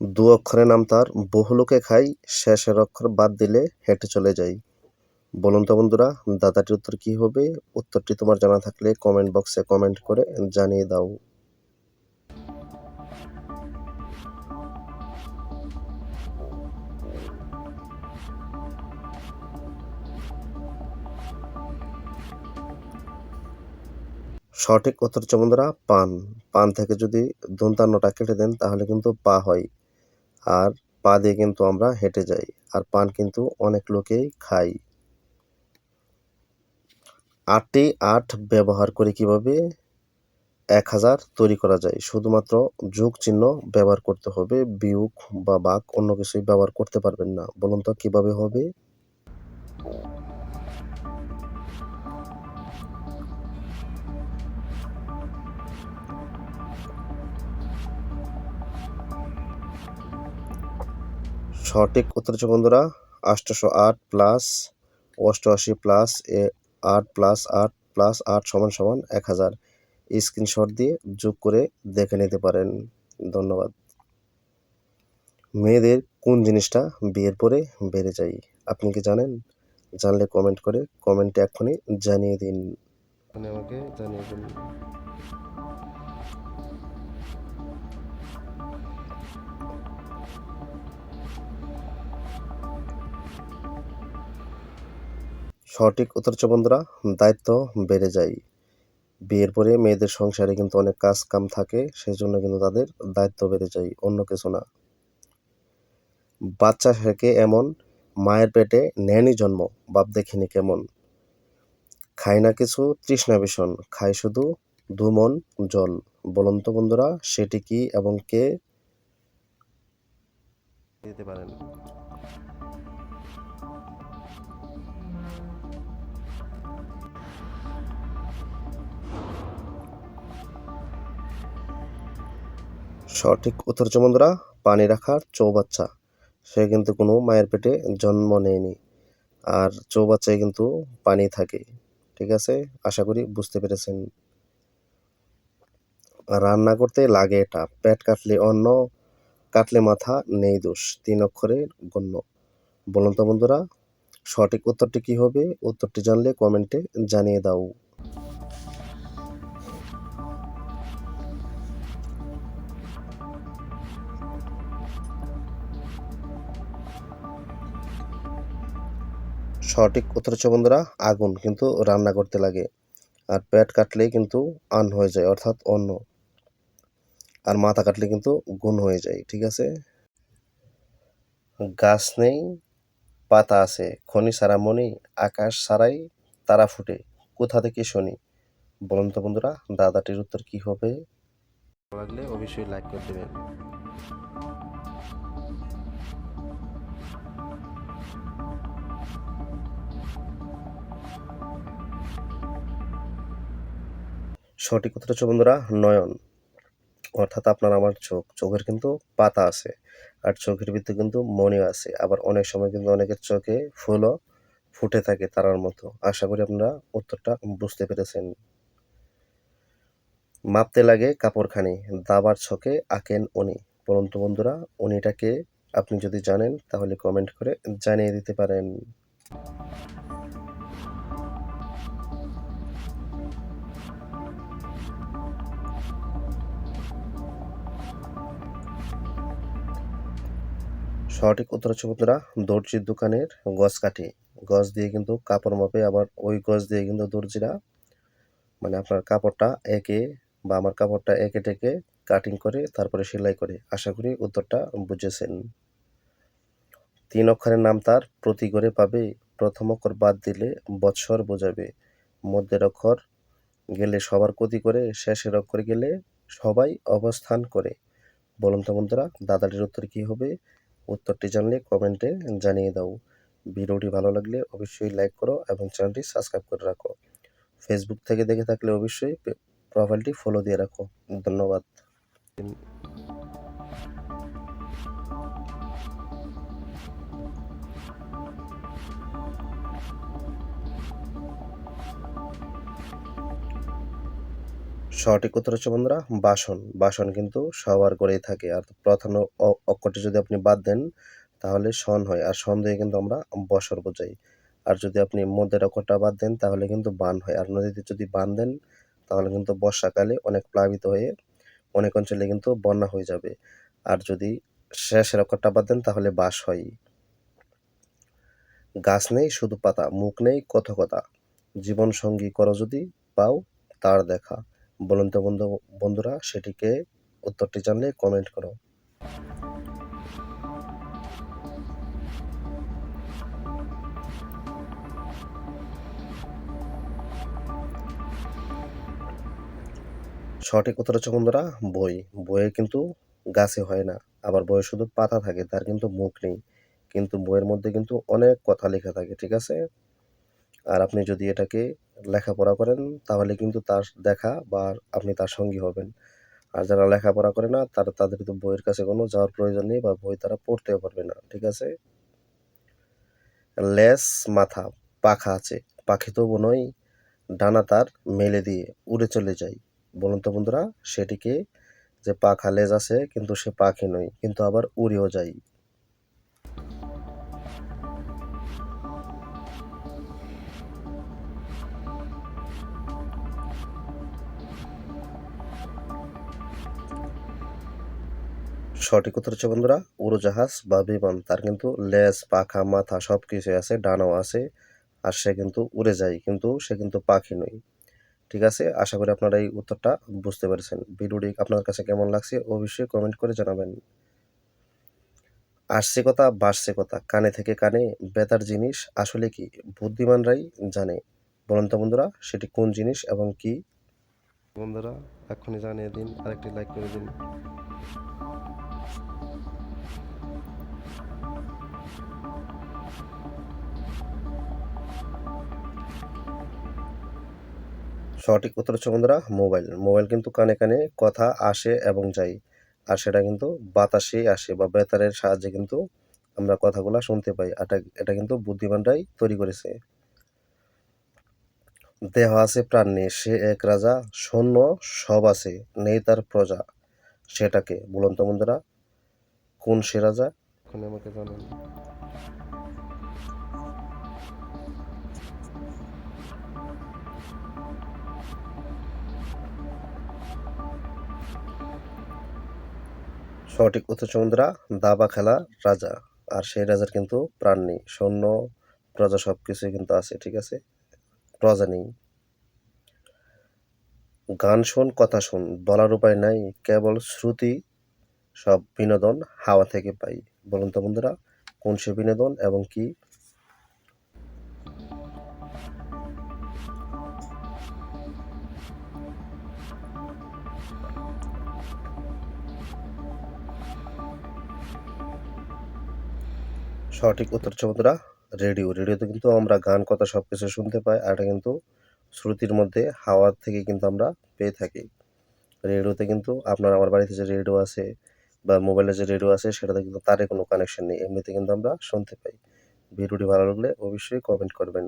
দু অক্ষরের নাম তার, বহু লোকে খাই শেষের অক্ষর বাদ দিলে হেঁটে চলে যাই। বলুন তো বন্ধুরা দাদাটির উত্তর কি হবে? উত্তরটি তোমার জানা থাকলে কমেন্ট বক্সে কমেন্ট করে জানিয়ে দাও। সঠিক উত্তর হচ্ছে পান। পান থেকে যদি দন্তান্নটা কেটে দেন, তাহলে কিন্তু পা হয়। আর পা দিয়ে কিন্তু আমরা হেঁটে যাই, আর পান কিন্তু অনেক লোকেই খাই। আটটি আট ব্যবহার করে কীভাবে এক হাজার তৈরি করা যায়? শুধুমাত্র যোগ চিহ্ন ব্যবহার করতে হবে, বিয়োগ বা বাক অন্য কিছুই ব্যবহার করতে পারবেন না। বলুন তো, কীভাবে হবে? সঠিক উত্তর হচ্ছে বন্ধুরা আটশোশো আট প্লাস অষ্টআশি প্লাস এ আট প্লাস আট প্লাস আট সমান সমান এক হাজার। স্ক্রিনশট দিয়ে যোগ করে দেখে নিতে পারেন। ধন্যবাদ। মেয়েদের কোন জিনিসটা বিয়ের পরে বেড়ে যায়, আপনি কি জানেন? জানলে কমেন্ট করে কমেন্টে এক্ষুনি জানিয়ে দিন। আমাকে জানিয়ে দিন। সঠিক উত্তর বন্ধুরা দায়িত্ব বেড়ে যায়। বিয়ের পরে মেয়েদের সংসারে কিন্তু অনেক কাজ কাম থাকে সেই জন্য কিন্তু তাদের দায়িত্ব বেড়ে যায়, অন্য কিছু না। বাচ্চা শেখে এমন মায়ের পেটে নেয়নি জন্ম, বাপ দেখিনি কেমন। খায় না কিছু তৃষ্ণা ভীষণ, খায় শুধু দুমন জল। বলুন তো বন্ধুরা, সেটি কি এবং কে? দিতে পারেন। সঠিক উত্তর হচ্ছে, বন্ধুরা, পানি রাখার চৌবাচ্চা। সে কিন্তু কোনো মায়ের পেটে জন্ম নেয়নি। আর চৌবাচ্চায় কিন্তু পানি থাকে, ঠিক আছে? আশা করি বুঝতে পেরেছেন। রান্না করতে লাগে এটা, পেট কাটলে অন্য কাটলে মাথা, নেই দোষ, তিন অক্ষরের গণ্য। বলুন তো, বন্ধুরা, সঠিক উত্তরটি কি হবে? উত্তরটি জানলে কমেন্টে জানিয়ে দাও। সঠিক উত্তর হচ্ছে, বন্ধুরা, আগুন। কিন্তু রান্না করতে লাগে। আর পেট কাটলে কিন্তু আন হয়ে যায়, অর্থাৎ অন্য আর মাথা কাটলে কিন্তু গুণ হয়ে যায়, ঠিক আছে? গাছ নেই, পাতা আছে, খনি সারা মনি, আকাশ সারাই তারা ফুটে। কোথা থেকে শুনি? বলুন তো, বন্ধুরা, দাদাটির উত্তর কি হবে? লাগলে অবশ্যই লাইক করে দেবেন। সঠিক উত্তর হচ্ছে বন্ধুরা, নয়ন। অর্থাৎ আপনার আমার চোখ। চোখের কিন্তু পাতা আছে, আর চোখের ভিতরে কিন্তু মনে আছে। আবার অনেক সময় কিন্তু অনেকের চোখে ফুলও ফুটে থাকে তারার মতো। আশা করি আপনারা উত্তরটা বুঝতে পেরেছেন। মাপতে লাগে কাপড়খানি, দাবার ছকে আঁকেন উনি। বলুন তো বন্ধুরা, উনিটাকে আপনি যদি জানেন, তাহলে কমেন্ট করে জানিয়ে দিতে পারেন। সঠিক উত্তর হচ্ছে বন্ধুরা, দর্জির দোকানের গজ কাঠি গজ দিয়ে কিন্তু কাপড় মাপে আবার ওই গজ দিয়ে কিন্তু দর্জিরা মানে আপনার কাপড়টা একে বা আমার কাপড়টা একে টেকে কাটিং করে, তারপরে সেলাই করে। আশা করি উত্তরটা বুঝেছেন। তিন অক্ষরের নাম তার, প্রতি করে পাবে, প্রথম অক্ষর বাদ দিলে বৎসর বোঝাবে। মধ্যের অক্ষর গেলে সবার ক্ষতি করে, শেষের অক্ষর গেলে সবাই অবস্থান করে। বলুন তো বন্ধুরা, দাদাটির উত্তর কী হবে? উত্তরটি জানলে কমেন্টে জানিয়ে দাও। ভিডিওটি ভালো লাগলে অবশ্যই লাইক করো এবং চ্যানেলটি সাবস্ক্রাইব করে রাখো। ফেসবুক থেকে দেখে থাকলে অবশ্যই প্রোফাইলটি ফলো দিয়ে রাখো। ধন্যবাদ। সঠিক উত্তর হচ্ছে বন্ধুরা, বাসন। বাসন কিন্তু সবার ঘরেই থাকে। আর প্রথম অক্ষরটি যদি আপনি বাদ দেন, তাহলে সন হয়। আর সন দিয়ে কিন্তু আমরা বসর বোঝাই। আর যদি আপনি মধ্যের অক্ষরটা বাদ দেন, তাহলে কিন্তু বান হয়। আর নদীতে যদি বান দেন, তাহলে কিন্তু বর্ষাকালে অনেক প্লাবিত হয়ে অনেক অঞ্চলে কিন্তু বন্যা হয়ে যাবে। আর যদি শেষ অক্ষরটা বাদ দেন, তাহলে বাস হয়। গাছ নেই, শুধু পাতা, মুখ নেই কত কথা। জীবন সঙ্গী করো যদি, পাও তার দেখা। বলন্ত বন্ধু, বন্ধুরা, সেটিকে উত্তরটি জানলে কমেন্ট করো। সঠিক উত্তর হচ্ছে, বন্ধুরা, বই। বইয়ে কিন্তু গাছে হয় না। আবার বইয়ে শুধু পাতা থাকে, তার কিন্তু মুখ নেই। কিন্তু বইয়ের মধ্যে কিন্তু অনেক কথা লেখা থাকে, ঠিক আছে? আর আপনি যদি এটাকে লেখাপড়া করেন, তাহলে কিন্তু তার দেখা বা আপনি তার সঙ্গী হবেন। আর যারা লেখাপড়া করে না, তারা, তাদের তো বইয়ের কাছে কোনো যাওয়ার প্রয়োজন নেই বা বই তারা পড়তেও পারবে না, ঠিক আছে? লেস মাথা, পাখা আছে। পাখি তো নয়, ডানা তার মেলে দিয়ে উড়ে চলে যায়। বলুন তো বন্ধুরা, সেটিকে যে পাখা লেজ আছে, কিন্তু সে পাখি নয়, কিন্তু আবার উড়েও যায়। সঠিক উত্তর হচ্ছে বন্ধুরা, উড়োজাহাজ বা বিমান। তার কিন্তু লেজ, পাখা, মাথা সব কিছু আছে, ডানাও আছে, আর সে কিন্তু উড়ে যায়, কিন্তু সে কিন্তু পাখি নয়। ঠিক আছে? আশা করি আপনারা এই উত্তরটা বুঝতে পেরেছেন। ভিডিওটি আপনার কাছে কেমন লাগছে অবশ্যই কমেন্ট করে জানাবেন। আসছে কথা বাড়ছে কথা কানে থেকে কানে বেতার জিনিস আসলে কি? বুদ্ধিমানরাই জানে। বলুন তো বন্ধুরা, সেটি কোন জিনিস এবং কি? বন্ধুরা এখনই জানিয়ে দিন, আরেকটি লাইক করে দিন। সঠিক উত্তর হচ্ছে, বন্ধুরা, মোবাইল। মোবাইল কিন্তু কানে কানে কথা আসে এবং যায়। আর সেটা কিন্তু বাতাসেই আসে বা বেতারের সাহায্যে কিন্তু আমরা কথাগুলো শুনতে পাই। এটা এটা কিন্তু বুদ্ধিমানরাই তৈরি করেছে। দেহ আছে, প্রাণ নেই, সে এক রাজা, সৈন্য সব আছে, নেই তার প্রজা। সেটাকে বলুন তো, বন্ধুরা, কোন সে রাজা? এখন আমাকে জানান। সঠিক উত্তর সমুদ্রা দাবা খেলা, রাজা। আর সেই রাজার কিন্তু প্রাণ নেই। সৈন্য প্রজা সব কিছুই কিন্তু আছে, ঠিক আছে? প্রজা নেই। গান শোন, কথা শোন, বলার উপায় নাই, কেবল শ্রুতি সব বিনোদন হাওয়া থেকে পাই। বলুন তো বন্ধুরা, কোন সে বিনোদন এবং কি? সঠিক উত্তর হচ্ছে বন্ধুরা, রেডিও। রেডিওতে কিন্তু আমরা গান, কথা সব কিছু শুনতে পাই, আর এটা কিন্তু শ্রুতির মধ্যে হাওয়ার থেকে কিন্তু আমরা পেয়ে থাকি। রেডিওতে কিন্তু আপনার আমার বাড়িতে যে রেডিও আছে বা মোবাইলে যে রেডিও আছে, সেটাতে কিন্তু তারে কোনো কানেকশন নেই। এমনিতে কিন্তু আমরা শুনতে পাই। ভিডিওটি ভালো লাগলে অবশ্যই কমেন্ট করবেন।